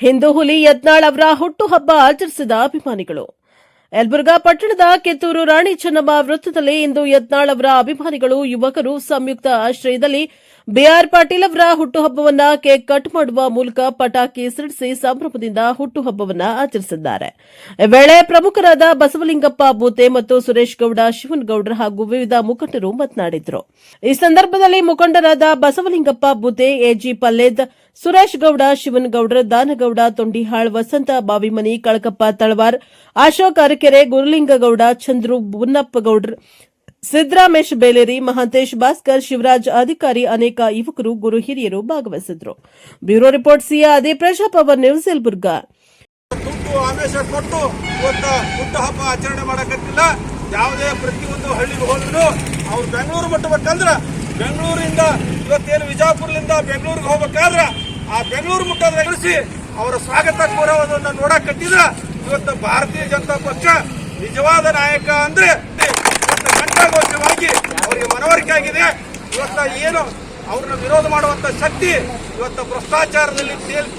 ಹಿಂದೂ ಹುಲಿ ಯತ್ನಾಳ್ ಅವರ ಹುಟ್ಟುಹಬ್ಬ ಆಚರಿಸಿದ ಅಭಿಮಾನಿಗಳು. ಯಲಬುರ್ಗಾ ಪಟ್ಟಣದ ಕಿತ್ತೂರು ರಾಣಿ ಚೆನ್ನಮ್ಮ ವೃತ್ತದಲ್ಲಿ ಇಂದು ಯತ್ನಾಳ್ ಅವರ ಅಭಿಮಾನಿಗಳು, ಯುವಕರು ಸಂಯುಕ್ತ ಆಶ್ರಯದಲ್ಲಿ ಬಿಆರ್ ಪಾಟೀಲ್ ಅವರ ಹುಟ್ಟುಹಬ್ಬವನ್ನ ಕೇಕ್ ಕಟ್ ಮಾಡುವ ಮೂಲಕ ಪಟಾಕಿ ಸಿಡಿಸಿ ಸಂಭ್ರಮದಿಂದ ಹುಟ್ಟುಹಬ್ಬವನ್ನ ಆಚರಿಸಿದ್ದಾರೆ. ಈ ವೇಳೆ ಪ್ರಮುಖರಾದ ಬಸವಲಿಂಗಪ್ಪ ಬೂತೆ ಮತ್ತು ಸುರೇಶ್ ಗೌಡ ಶಿವನಗೌಡ್ರ ಹಾಗೂ ವಿವಿಧ ಮುಖಂಡರು ಮಾತನಾಡಿದರು. ಈ ಸಂದರ್ಭದಲ್ಲಿ ಮುಖಂಡರಾದ ಬಸವಲಿಂಗಪ್ಪ ಬೂತೆ, ಎಜಿ ಪಲ್ಲೇದ್, ಸುರೇಶ್ ಗೌಡ ಶಿವನಗೌಡ್ರ ದಾನಗೌಡ, ತೊಂಡಿಹಾಳ್, ವಸಂತ, ಬಾವಿಮನಿ, ಕಳಕಪ್ಪ, ತಳವಾರ್, ಅಶೋಕ್ ಅರಕೆರೆ ಗುರುಲಿಂಗಗೌಡ, ಚಂದ್ರು ಬುನ್ನಪ್ಪಗೌಡ್ರ ಸಿದ್ದರಾಮೇಶ್ ಬೇಲೇರಿ, ಮಹಾಂತೇಶ್ ಭಾಸ್ಕರ್, ಶಿವರಾಜ್ ಅಧಿಕಾರಿ ಅನೇಕ ಯುವಕರು, ಗುರು ಹಿರಿಯರು ಭಾಗವಹಿಸಿದ್ರು ಬ್ಯೂರೋ ರಿಪೋರ್ಟ್ ಸಿಯಾ ಅದೇ ಪ್ರಜಾಪವರ್ ನ್ಯೂಸ್, ಯಲಬುರ್ಗಾ. ಆವೇಶ ಕೊಟ್ಟು ಆಚರಣೆ ಮಾಡಕತ್ತಿಲ್ಲ. ಯಾವುದೇ ಪ್ರತಿಯೊಂದು ಹಳ್ಳಿಗೆ ಹೋದ್ರು ಅವ್ರು ಬೆಂಗಳೂರು ಮುಟ್ಟಬೇಕಂದ್ರ ಬೆಂಗಳೂರಿಂದ ಇವತ್ತೇನು ವಿಜಾಪುರದಿಂದ ಬೆಂಗಳೂರಿಗೆ ಹೋಗ್ಬೇಕಾದ್ರ ಆ ಬೆಂಗಳೂರು ಮುಟ್ಟೋದ್ರೆ ನಡೆಸಿ ಅವರ ಸ್ವಾಗತ ಕೋರೋದನ್ನ ನೋಡಕತ್ತಿದ್ರ ಇವತ್ತು ಭಾರತೀಯ ಜನತಾ ಪಕ್ಷ ನಿಜವಾದ ನಾಯಕ ಅಂದ್ರೆ ಘಂಟಾಘೋಷವಾಗಿ ಅವರಿಗೆ ಮನವರಿಕೆ ಆಗಿದೆ. ಇವತ್ತ ಏನು ಅವ್ರನ್ನ ವಿರೋಧ ಮಾಡುವಂತ ಶಕ್ತಿ ಇವತ್ತು ಭ್ರಷ್ಟಾಚಾರದಲ್ಲಿ ತೇಲ್